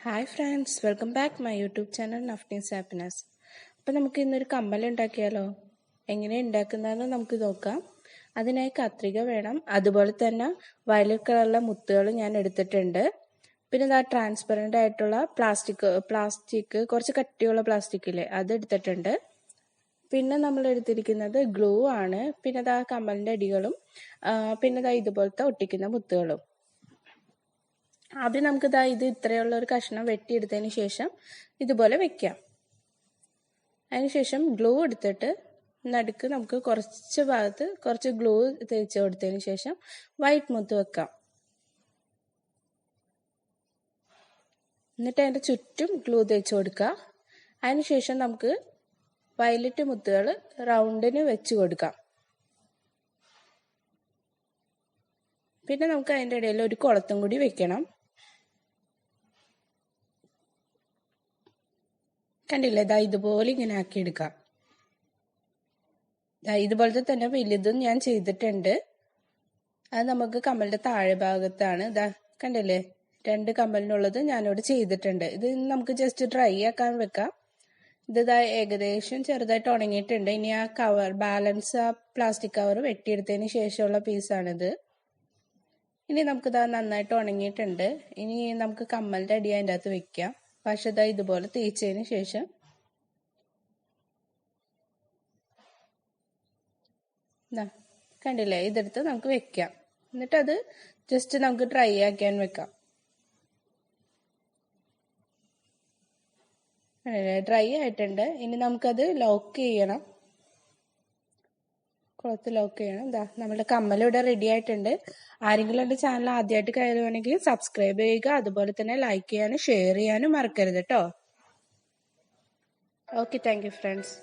Hi friends welcome back my YouTube channel Nafnees happiness അപ്പം നമുക്ക് ഇന്നൊരു കമ്മൽ ഉണ്ടാക്കിയാലോ? എങ്ങനെ ഉണ്ടാക്കുന്നതെന്ന് നമുക്ക് നോക്കാം. അതിനായി കത്രിക വേണം. അതുപോലെ തന്നെ വയലറ്റ് കളറിലെ മുത്തുകൾ ഞാൻ എടുത്തിട്ടുണ്ട്. പിന്നെ ഇതാ ട്രാൻസ്പെറന്റ് ആയിട്ടുള്ള പ്ലാസ്റ്റിക് പ്ലാസ്റ്റിക് കുറച്ച് കട്ടിയുള്ള പ്ലാസ്റ്റിക്കില്ലേ അത് എടുത്തിട്ടുണ്ട്. പിന്നെ നമ്മൾ എടുത്തിരിക്കുന്നത് ഗ്ലൂ ആണ്. പിന്നെ ഇതാ കമ്മലിന്റെ അടികളും പിന്നെ ഇതാ ഇതുപോലത്തെ ഒട്ടിക്കുന്ന മുത്തുകളും. ആദ്യം നമുക്ക് ഇതാ ഇത് ഇത്രയുള്ള ഒരു കഷ്ണം വെട്ടിയെടുത്തതിന് ശേഷം ഇതുപോലെ വെക്കാം. അതിനുശേഷം ഗ്ലൂ എടുത്തിട്ട് നടുക്ക് നമുക്ക് കുറച്ച് ഭാഗത്ത് കുറച്ച് ഗ്ലൂ തേച്ച് കൊടുത്തതിന് ശേഷം വൈറ്റ് മുത്ത് വെക്കാം. എന്നിട്ട് അതിന്റെ ചുറ്റും ഗ്ലൂ തേച്ച് കൊടുക്കുക. അതിനുശേഷം നമുക്ക് വയലറ്റ് മുത്തുകൾ റൗണ്ടിന് വെച്ച് കൊടുക്കാം. പിന്നെ നമുക്ക് അതിന്റെ ഇടയിൽ ഒരു കുളത്തും കൂടി വെക്കണം. കണ്ടില്ലേ? ഇതാ ഇതുപോലെ ഇങ്ങനെ ആക്കി എടുക്കാം ഇതുപോലത്തെ തന്നെ വലുതും ഞാൻ ചെയ്തിട്ടുണ്ട്. അത് നമുക്ക് കമ്മലിന്റെ താഴെ ഭാഗത്താണ്. ഇതാ കണ്ടില്ലേ? രണ്ട് കമ്മലിനുള്ളത് ഞാനിവിടെ ചെയ്തിട്ടുണ്ട്. ഇത് നമുക്ക് ജസ്റ്റ് ഡ്രൈ ആക്കാൻ വെക്കാം. ഇത് ഏകദേശം ചെറുതായിട്ട് ഉണങ്ങിയിട്ടുണ്ട്. ഇനി ആ കവർ ബാലൻസ് ആ പ്ലാസ്റ്റിക് കവർ വെട്ടിയെടുത്തതിന് ശേഷമുള്ള പീസാണിത് ഇനി നമുക്കിതാ നന്നായിട്ട് ഉണങ്ങിയിട്ടുണ്ട്. ഇനി നമുക്ക് കമ്മലിന്റെ അടി അതിന്റെ അകത്ത് വെക്കാം. ഇതാ ഇതുപോലെ തേച്ചതിന് ശേഷം കണ്ടില്ലേ? ഇതെടുത്ത് നമുക്ക് വെക്കാം. എന്നിട്ട് അത് ജസ്റ്റ് നമുക്ക് ഡ്രൈ ആക്കാൻ വെക്കാം. ഡ്രൈ ആയിട്ടുണ്ട്. ഇനി നമുക്കത് ലോക്ക് ചെയ്യണം. കുളത്ത് ലോക്ക് ചെയ്യണം എന്താ നമ്മുടെ കമ്മൽ ഇവിടെ റെഡി ആയിട്ടുണ്ട്. ആരെങ്കിലും എന്റെ ചാനൽ ആദ്യമായിട്ട് കയറുവാണെങ്കിൽ സബ്സ്ക്രൈബ് ചെയ്യുക അതുപോലെ തന്നെ ലൈക്ക് ചെയ്യാനും ഷെയർ ചെയ്യാനും മറക്കരുത് കേട്ടോ ഓക്കെ താങ്ക് ഫ്രണ്ട്സ്